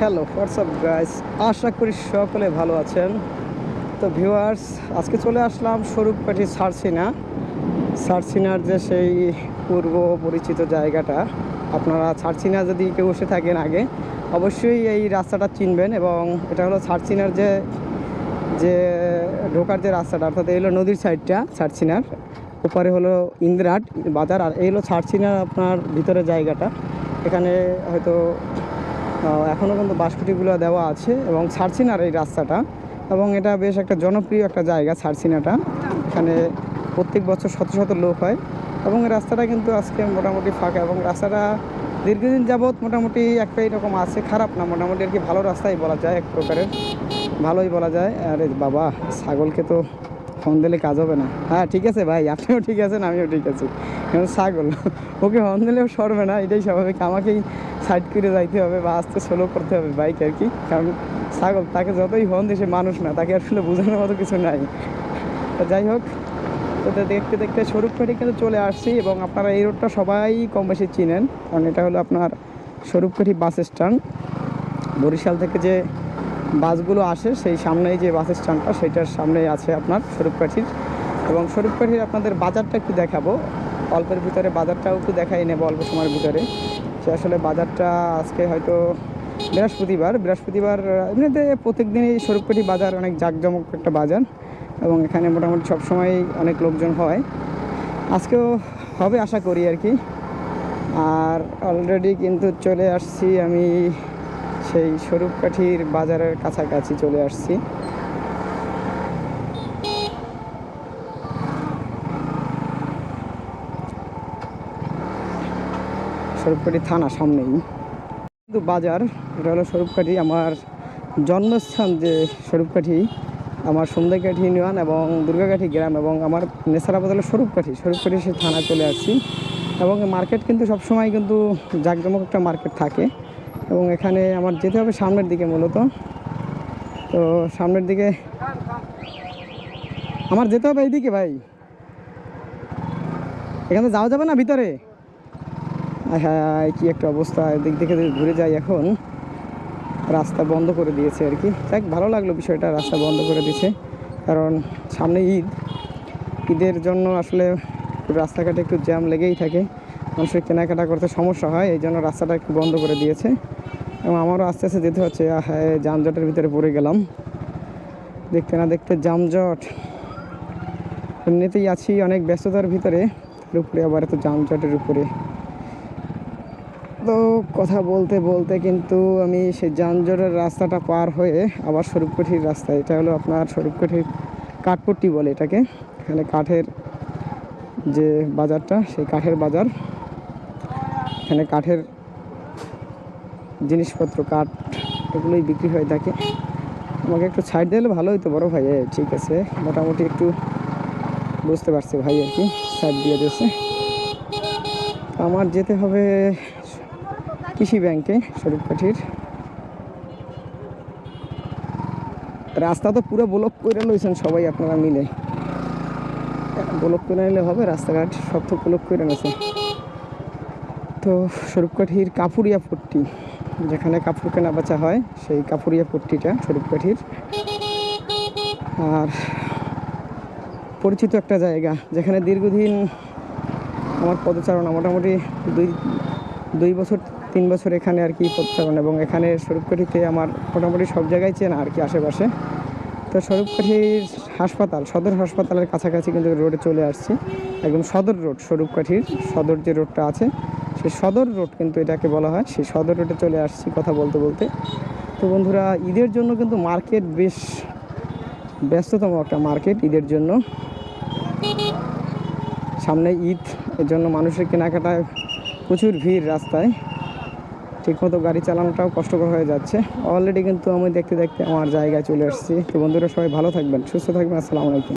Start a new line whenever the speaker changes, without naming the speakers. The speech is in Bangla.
হ্যালো হোয়াটসঅ্যাপ গাইস আশা করি সকলে ভালো আছেন। তো ভিউয়ার্স আজকে চলে আসলাম স্বরূপকাঠি সারসিনা। সারসিনার যে সেই পূর্ব পরিচিত জায়গাটা, আপনারা সারসিনা যদি কেউ বসে থাকেন আগে, অবশ্যই এই রাস্তাটা চিনবেন এবং এটা হলো সারসিনার যে যে ঢোকার যে রাস্তাটা, অর্থাৎ এই হলো নদীর সাইডটা সারসিনার। ওপারে হলো ইন্দ্রাট বাজার, আর এই হলো ছাড়ছিনার আপনার ভিতরে জায়গাটা। এখানে হয়তো এখনও কিন্তু বাসকুটিগুলো দেওয়া আছে এবং ছাড়ছিনার এই রাস্তাটা এবং এটা বেশ একটা জনপ্রিয় একটা জায়গা ছাড়ছিনাটা এখানে প্রত্যেক বছর শত শত লোক হয় এবং রাস্তাটা কিন্তু আজকে মোটামুটি ফাঁকা এবং রাস্তাটা দীর্ঘদিন যাবৎ মোটামুটি একটা এরকম আছে, খারাপ না, মোটামুটি আর কি ভালো রাস্তাই বলা যায় এক প্রকারের, ভালোই বলা যায়। আরে বাবা, ছাগলকে তো ফোন দিলে কাজ হবে না। হ্যাঁ ঠিক আছে ভাই, আপনিও ঠিক আছেন, আমিও ঠিক আছি। কারণ ছাগল, ওকে হর্ন দিলেও সরবে না, এটাই স্বাভাবিক। আমাকেই সাইড করে যাইতে হবে বা আস্তে স্লো করতে হবে বাইক আর কি। কারণ ছাগল, তাকে যতই হন দেশে মানুষ না, তাকে আসলে বোঝানোর মতো কিছু নাই। তো যাই হোক, তো দেখতে দেখতে স্বরূপকাঠি কিন্তু চলে আসছি এবং আপনারা এই রোডটা সবাই কম বেশি চিনেন। কারণ এটা হলো আপনার স্বরূপকাঠি বাস স্ট্যান্ড বরিশাল থেকে যে বাসগুলো আসে, সেই সামনেই যে বাস স্ট্যান্ডটা সেটার সামনেই আছে আপনার স্বরূপকাঠির এবং স্বরূপকাঠির আপনাদের বাজারটা একটু দেখাবো। অল্পের ভিতরে বাজারটাও একটু দেখাই নেব অল্প সময়ের ভিতরে। সে আসলে বাজারটা আজকে হয়তো বৃহস্পতিবার বৃহস্পতিবার, এমনিতে প্রত্যেক দিনই স্বরূপকাঠি বাজার অনেক জাঁকজমক একটা বাজার এবং এখানে মোটামুটি সবসময় অনেক লোকজন হয়। আজকেও হবে আশা করি আর কি। আর অলরেডি কিন্তু চলে আসছি আমি সেই স্বরূপকাঠির বাজারের কাছাকাছি চলে আসছি। স্বরূপকাঠি থানা সামনেই। কিন্তু বাজার, এটা হলো স্বরূপকাঠি আমার জন্মস্থান যে স্বরূপকাঠি আমার সন্ধ্যাকাঠি ইউনিয়ন এবং দুর্গাকাঠি গ্রাম এবং আমার নেশারাবাদ হলো স্বরূপকাঠি স্বরূপকাঠি সে থানায় চলে আসছি এবং মার্কেট কিন্তু সবসময় কিন্তু জাঁকজমক একটা মার্কেট থাকে এবং এখানে আমার যেতে হবে সামনের দিকে মূলত। তো সামনের দিকে আমার যেতে হবে এইদিকে ভাই। এখানে যাওয়া যাবে না ভিতরে? হ্যাঁ কি একটা অবস্থা। এদিক থেকে ঘুরে যাই এখন, রাস্তা বন্ধ করে দিয়েছে আর কি। দেখ ভালো লাগল বিষয়টা, রাস্তা বন্ধ করে দিয়েছে। কারণ সামনে ঈদ। ঈদের জন্য আসলে রাস্তাঘাটে একটু জ্যাম লেগেই থাকে। মানুষের কেনাকাটা করতে সমস্যা হয়, এই জন্য রাস্তাটা একটু বন্ধ করে দিয়েছে। এবং আমারও আস্তে আস্তে যেতে হচ্ছে হ্যাঁ যানজটের ভিতরে পড়ে গেলাম। দেখতে না দেখতে যানজট। এমনিতেই আছি অনেক ব্যস্ততার ভিতরে উপরে আবার এত যানজটের উপরে। তো কথা বলতে বলতে কিন্তু আমি সেই যানজটের রাস্তাটা পার হয়ে আবার স্বরূপকাঠির রাস্তা, এটা হলো আপনার স্বরূপকাঠির কাঠপট্টি বলে এটাকে। এখানে কাঠের যে বাজারটা, সেই কাঠের বাজার। এখানে কাঠের জিনিসপত্র, কাঠ এগুলোই বিক্রি হয়ে থাকে। আমাকে একটু ছাইড দিলে ভালো হতো বড় ভাই ঠিক আছে। মোটামুটি একটু বুঝতে পারছি ভাই আর কি সাইড দিয়ে দিয়েছে। আমার যেতে হবে কৃষি ব্যাংকে স্বরূপকাঠির রাস্তা তো পুরো ব্লক করে লইছেন সবাই আপনারা মিলে। ব্লক করে নিলে হবে, রাস্তাঘাট সব তো ব্লক করে নিয়েছে তো স্বরূপকাঠির কাপুরিয়া পট্টি, যেখানে কাপড় কেনা বেচা হয়, সেই কাপুরিয়া পট্টিটা স্বরূপকাঠির আর পরিচিত একটা জায়গা, যেখানে দীর্ঘদিন আমার পদচারণা মোটামুটি দুই দুই বছর তিন বছর এখানে আর কি পদচারণা এবং এখানে স্বরূপকাঠিতে আমার মোটামুটি সব জায়গায় চেনা আর কি আশেপাশে। তো স্বরূপকাঠির হাসপাতাল, সদর হাসপাতালের কাছাকাছি কিন্তু রোডে চলে আসছি। একদম সদর রোড স্বরূপকাঠির সদর যে রোডটা আছে, সেই সদর রোড কিন্তু এটাকে বলা হয়। সেই সদর রোডে চলে আসছি কথা বলতে বলতে। তো বন্ধুরা, ঈদের জন্য কিন্তু মার্কেট বেশ ব্যস্ততম একটা মার্কেট ঈদের জন্য। সামনে ঈদ, এর জন্য মানুষের কেনাকাটায় প্রচুর ভিড় রাস্তায়। ঠিকমতো গাড়ি চালানোটাও কষ্টকর হয়ে যাচ্ছে। অলরেডি কিন্তু আমি দেখতে দেখতে আমার জায়গায় চলে আসছি তো বন্ধুরা, সবাই ভালো থাকবেন, সুস্থ থাকবেন, আসসালামু আলাইকুম।